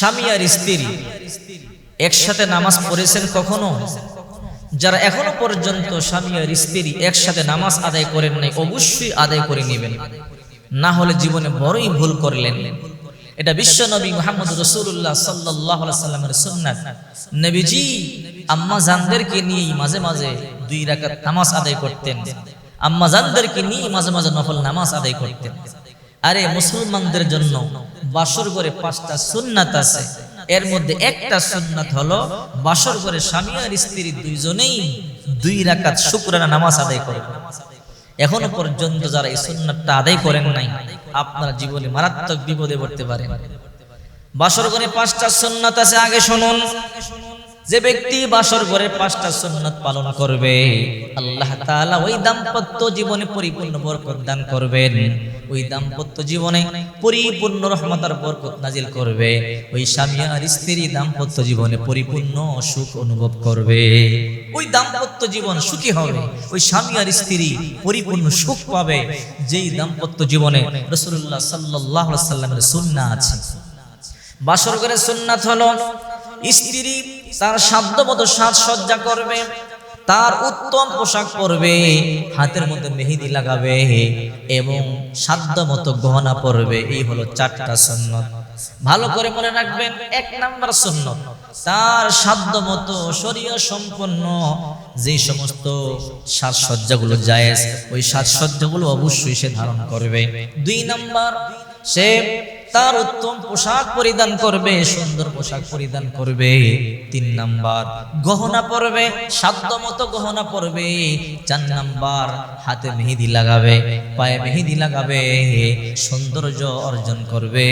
স্বামী আর স্ত্রী একসাথে নামাজ পড়েছেন কখনো? যারা এখনও পর্যন্ত স্বামী আর স্ত্রী একসাথে নামাজ আদায় করেন নাই, অবশ্যই আদায় করে নেবেন। না হলে জীবনে বড়ই ভুল করলেন। এটা বিশ্ব নবী মোহাম্মদ রসুল্লাহ সাল্লাহ সাল্লামের সুন্নাত। নবীজি আম্মা জানদেরকে নিয়ে মাঝে মাঝে দুই রাকাত নামাজ আদায় করতেন। আম্মা জানদেরকে নিয়ে মাঝে মাঝে নফল নামাজ আদায় করতেন। আরে মুসলমানদের জন্য বাসর করে পাঁচটা সুন্নাত আছে। এর মধ্যে একটা সুন্নাত হলো বাসর করে স্বামী আর স্ত্রী দুইজনেই দুই রাকাত শুক্রানা নামাজ আদায় করে এখনও পর্যন্ত যারা এই সুন্নাতটা আদায় করেন নাই, আপনার জীবনে মারাত্মক বিপদে পড়তে পারেন। বাসর করে পাঁচটা সুন্নাত আছে, আগে শুনুন। যে ব্যক্তি বাসর ঘরে পাঁচটা সুন্নাত পালন করবে, আল্লাহ তাআলা ওই দাম্পত্য জীবনে পরিপূর্ণ বরকত দান করবেন। ওই দাম্পত্য জীবনে পরিপূর্ণ রহমতার বরকত নাজিল করবে। ওই স্বামী আর স্ত্রী দাম্পত্য জীবনে পরিপূর্ণ সুখ অনুভব করবে। ওই দাম্পত্য জীবন সুখী হবে। ওই স্বামী আর স্ত্রী পরিপূর্ণ সুখ পাবে। যেই দাম্পত্য জীবনে রাসূলুল্লাহ সাল্লাল্লাহু আলাইহি সাল্লামের সুন্নাহ আছে। বাসর ঘরে সুন্নাত হলো, স্ত্রী তার সাধ্য মতো সাজসজ্জা করবে। তার উত্তম পোশাক পরবে, হাতের মধ্যে মেহেদি লাগাবে এবং সাধ্য মতো গহনা পরবে। এই হলো চারটা সুন্নত। ভালো করে মনে রাখবেন, এক নাম্বার সুন্নত, তার সাধ্য মতো শরীয় সম্পন্ন যে সমস্ত সাজসজ্জাগুলো জায়েজ, ওই সাজসজ্জাগুলো অবশ্যই সে ধারণ করবে। দুই নাম্বার, সে তার উত্তম পোশাক পরিধান করবে, সুন্দর পোশাক পরিধান করবে। তিন নাম্বার, গহনা পরবে, সাধ্য মতো গহনা পরবে। চার নাম্বার, হাতে মেহেদি লাগাবে, পায়ে মেহেদি লাগাবে, সৌন্দর্য অর্জন করবে।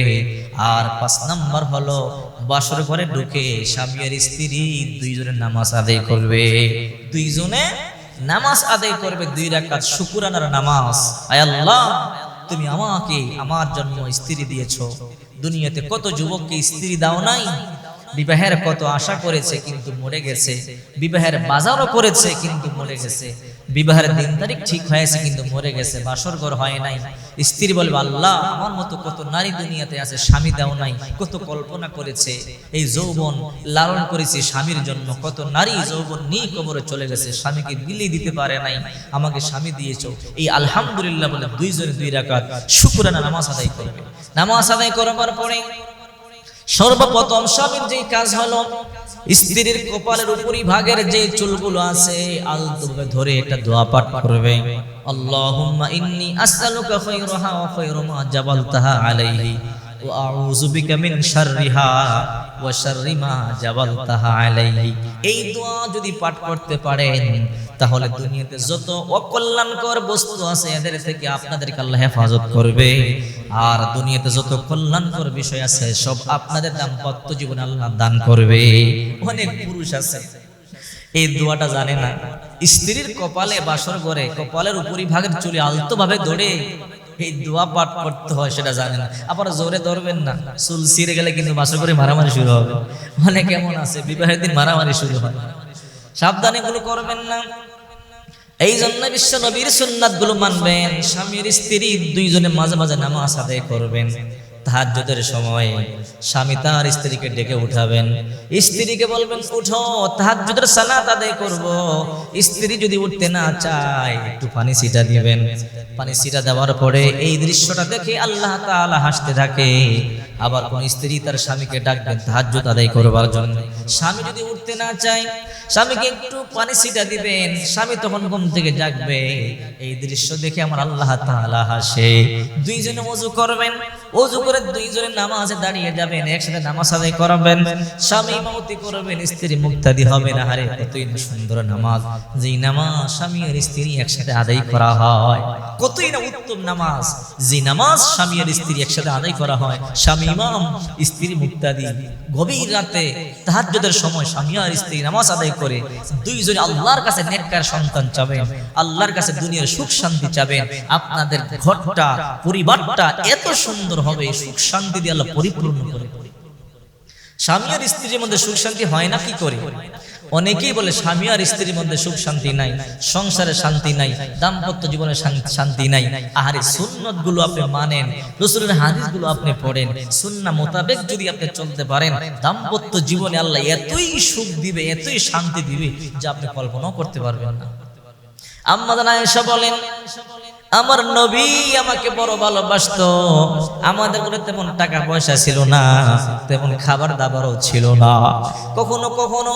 আর পাঁচ নাম্বার হলো, বাসর ঘরে ঢুকে স্বামী আর স্ত্রী দুইজনে নামাজ আদায় করবে। দুইজনে নামাজ আদায় করবে, দুই রাকাত শুকুরানার নামাজ। আয় আল্লাহ! তুমি আমাকে, আমার জন্ম স্ত্রী দিয়েছ। দুনিয়াতে কত যুবককে স্ত্রী দাও নাই? বিবাহের কত আশা করেছে কিন্তু মরে গেছে। বিবাহের বাজারও করেছে কিন্তু মরে গেছে। বিবাহের দিন তারিখ ঠিক হয়েছে কিন্তু মরে গেছে, বাসর ঘর হয় নাই। স্ত্রী বলবে, আল্লাহ, আমার মতো কত নারী দুনিয়াতে আছে, স্বামী দাও নাই, কত কল্পনা করেছে, এই যৌবন লালন করেছে স্বামীর জন্য, কত নারী যৌবন নিয়ে কবরে চলে গেছে, স্বামীকে বিলিয়ে দিতে পারে নাই, আমাকে স্বামী দিয়েছ। এই আলহামদুলিল্লাহ বলে দুইজনে দুই রাকাত শুকুরানা নামাজ আদায় করবে। নামাজ আদায় করবার পরে সর্বপ্রথম স্বামীর যে কাজ হলো স্ত্রীর কপালের উপরি ভাগের যে চুলগুলো আছে আলতুবে ধরে একটা দোয়া পাঠ করবে। আল্লাহুম্মা ইন্নি আসআলুকা খায়রাহা ওয়া খায়রা মা জাবালতাহা আলাইহি ওয়া আউযু বিকা মিন শাররিহা ওয়া শাররি মা জাবালতাহা আলাইহি। এই দোয়া যদি পাঠ করতে পারেন তাহলে দুনিয়াতে যত অকল্যাণকর বস্তু আছে এদের থেকে আপনাদেরকে আল্লাহ হেফাজত করবে। আর দুনিয়াতে যত কল্যাণকর বিষয় আছে, সব আপনাদের দাম্পত্য জীবনে আল্লাহ দান করবে। অনেক পুরুষ আছে, এই দোয়াটা জানে না। স্ত্রীর কপালে বাসর করে, কপালের উপরি ভাগের চুলে আলতো ভাবে ধরে এই দোয়া পাঠ করতে হয়, সেটা জানে না। আবার জোরে ধরবেন না, চুল ছিঁড়ে গেলে কিন্তু বাসর করে মারামারি শুরু হবে। অনেক এমন আছে, বিবাহের দিন মারামারি শুরু হয়। সাবধানে এগুলো করবেন না। এই জন্য বিশ্ব নবীর সুন্নাতগুলো মানবেন। স্বামীর স্ত্রী দুইজনে মাঝে মাঝে নামাজ আদায় করবেন। তাহাজ্জুদের সময় স্বামী তার স্ত্রীকে ডেকে উঠাবেন। স্ত্রীকে বলবেন, উঠো, তাহাজ্জুদের সালাত আদায় করব। স্ত্রী যদি উঠতে না চায়, একটু পানি ছিটা দিবেন। পানি ছিটা দেওয়ার পরে এই দৃশ্যটা দেখে আল্লাহ তাআলা হাসতে থাকে। আবার কোন স্ত্রী তার স্বামীকে ডাকবেন তাহাজ্জুদ আদায় করবার জন্য। স্বামী যদি উঠতে না চায়, স্বামীকে একটু পানি ছিটা দিবেন। স্বামী তখন ঘুম থেকে জাগবে। এই দৃশ্য দেখে আমার আল্লাহ তাআলা হাসে। দুইজনে ওযু করবেন। ওযু করে দুইজনে নামাজে দাঁড়িয়ে যাবেন, একসাথে নামাজ আদায় করাবেন। স্বামী ইমামতি করবেন, স্ত্রী মুক্তাদি হবে না কতই না সুন্দর নামাজ। যেই নামাজ স্বামী আর স্ত্রী একসাথে আদায় করা হয়, কতই না উত্তম নামাজ। যে নামাজ স্বামী আর স্ত্রী একসাথে আদায় করা হয়, স্বামী ইমাম, স্ত্রী মুক্তাদি। গভীর রাতে তাহাজ্জুদের সময় স্বামী আর স্ত্রী নামাজ আদায় করে দুইজনে আল্লাহর কাছে নেককার সন্তান চাবেন, আল্লাহর কাছে দুনিয়ার সুখ শান্তি চাবেন। আপনাদের ঘরটা, পরিবারটা এত সুন্দর হবে সুখ শান্তি দিয়ে আল্লাহ পরিপূর্ণ করে। স্বামী আর স্ত্রীর মধ্যে সুখ শান্তি হয় না, কি করে? অনেকেই বলে স্বামী আর স্ত্রীর মধ্যে সুখ শান্তি নাই, সংসারে শান্তি নাই, দাম্পত্য জীবনে শান্তি নাই। আহারে সুন্নতগুলো আপনি মানেন, রসুলের হাদিসগুলো আপনি পড়েন, সুন্না মোতাবেক যদি আপনি চলতে পারেন, দাম্পত্য জীবনে আল্লাহ এতই সুখ দিবে, এতই শান্তি দিবে, যা আপনি কল্পনাও করতে পারবেন না। আম্মাদান আয়েশা বলেন আমার নবী আমাকে বড় ভালোবাসতো। আমাদের করে তেমন টাকা পয়সা ছিল না, তেমন খাবার দাবারও ছিল না। কখনো কখনো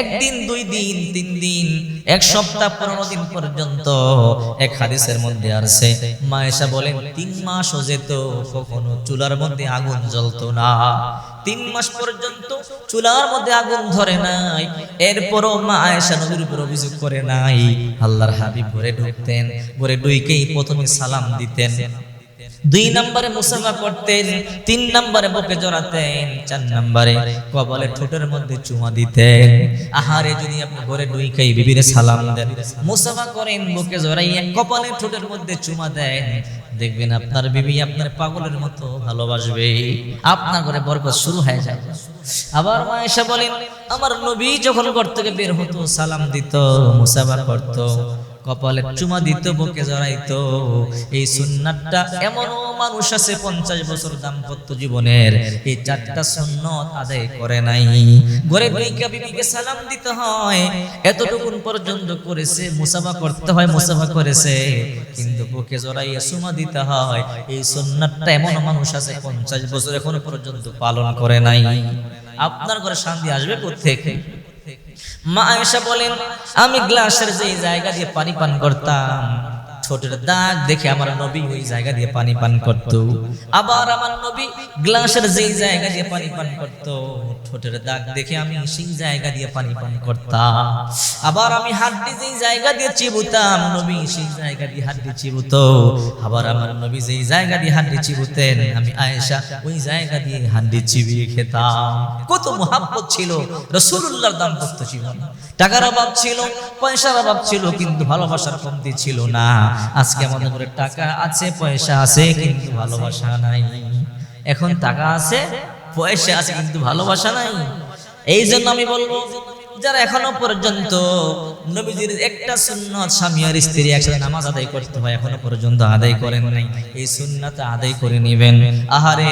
একদিন, দুই দিন, তিন দিন, এক সপ্তাহ, পনেরো দিন পর্যন্ত এক হাদিসের মধ্যে আসছে মায়েশা বলেন, তিন মাসও যেত, কখনো চুলার মধ্যে আগুন জ্বলতো না। তিন মাস পর্যন্ত চুলার মধ্যে আগুন ধরে নাই। এরপরও মা আয়েশা নবীর উপর অভিযোগ করে নাই। আল্লাহর হাবিব ঘরে ঢুকতেন, ঘরে ঢুকেই প্রথমে সালাম দিতেন। দুই নম্বরে মুসাফা করতেন, তিন নম্বরে বুকে জড়াতেন, চার নম্বরে কপালে ঠোঁটের মধ্যে চুমা দিতেন। আহারে যদি আপনি ঘরে ঢুকেই বিবিরে সালাম দেন। মুসাফা করেন, বুকে জড়াইয়া কপালে ঠোঁটের মধ্যে চুমা দেন। দেখবেন আপনার বিবি আপনার পাগলের মতো ভালোবাসবে। আপনার ঘরে বরকত শুরু হয়ে যায়। আবার মা এসে বলেন, আমার নবী যখন ঘর থেকে বের হতো, সালাম দিত, মুসাফা করত। কপালে চুমা দিত বুকে জড়াইতো। এই সুন্নাতটা এমনও মানুষ আছে পঞ্চাশ বছর দাম্পত্য জীবনের। এই চারটা সুন্নত আদায় করে নাই। ঘরে দুইকা বিবিকে সালাম দিতে হয়। এতটুকুন পর্যন্ত করেছে মুসাফা করতে হয় মুসাফা করেছে। কিন্তু বুকে জড়াইয়া সুমা দিতে হয়। এই সুন্নাতটা এমন মানুষ আছে পঞ্চাশ বছর এখনও পর্যন্ত পালন করে নাই। আপনার ঘরে শান্তি আসবে কোথেকে মা আয়েশা বলেন আমি গ্লাসের যে জায়গা দিয়ে পানি পান করতাম ছোটের দাগ দেখে আমার নবী ওই জায়গা দিয়ে পানি পান করত। আবার আমার নবী গ্লাসের যেই জায়গা দিয়ে পানি পান করত, ঠোঁটের দাগ দেখে আমি সেই জায়গা দিয়ে পানি পান করতাম। আবার আমি হাড্ডি যেই জায়গা দিয়ে চিবুতাম, নবী সেই জায়গা দিয়ে হাড্ডি চিবুত। আবার আমার নবী যেই জায়গা দিয়ে হাড্ডি চিবুতেন, আমি আয়েশা ওই জায়গা দিয়ে হাড্ডি চিবিয়ে খেতাম। কত মহাব্বত ছিল রসুল্লাহর দাম্পত্য জীবন। টাকার অভাব ছিল, পয়সার অভাব ছিল, কিন্তু ভালোবাসার কমতি ছিল না। আজকে আমাদের ঘরে টাকা আছে পয়সা আছে কিন্তু ভালোবাসা নাই। এখন টাকা আছে পয়সা আছে কিন্তু ভালোবাসা নাই। এই জন্য আমি বলব যারা এখনও পর্যন্ত নবীজির একটা সুন্নত স্বামী আর স্ত্রী একসাথে নামাজ আদায় করতে হয়, এখনও পর্যন্ত আদায় করেন নাই। এই সুন্নাত আদায় করে নেবেন। আহারে,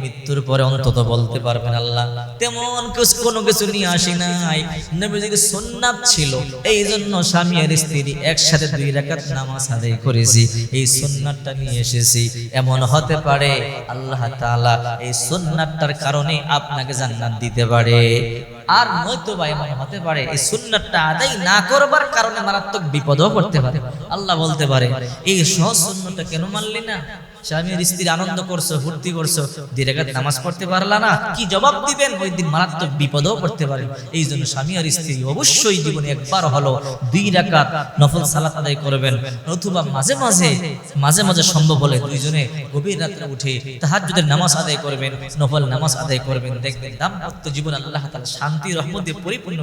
মৃত্যুর পরে অন্তত বলতে পারবেন আল্লাহ, তেমন কিছু, কোনো কিছু নিয়ে আসি নাই। নবীজির সুন্নাত ছিল এই জন্য স্বামী আর স্ত্রী একসাথে দুই রাকাত নামাজ আদায় করেছি। এই সুন্নাতটা নিয়ে এসেছি। এমন হতে পারে আল্লাহ তাআলা এই সুন্নাতটার কারণে আপনাকে জান্নাত দিতে পারে। আর নয়তো বা হতে পারে, এই সুন্নাতটা আদায় না করবার কারণে মারাত্মক বিপদও করতে পারে। আল্লাহ বলতে পারে, এই সহজ সুন্নতটা কেন মানলি না? স্বামীর স্ত্রী আনন্দ করছ, ফুর্তি করছ, দুই রাকাত নামাজ পড়তে পারলা না, কি জবাব দিবেন? ওই দিন মারাত্মক বিপদও পড়তে পারে। এই জন্য স্বামী আর স্ত্রী অবশ্যই জীবনে একবার হলো দুই রাকাত নফল সালাত আদায় করবেন। অথবা মাঝে মাঝে মাঝে মাঝে সম্ভব হলে দুইজনে গভীর রাত্রে উঠে তাহাজ্জুদের নামাজ আদায় করবেন, নফল নামাজ আদায় করবেন। দেখবেন দাম্পত্য জীবন আল্লাহ তাআলা শান্তি, রহমত পরিপূর্ণ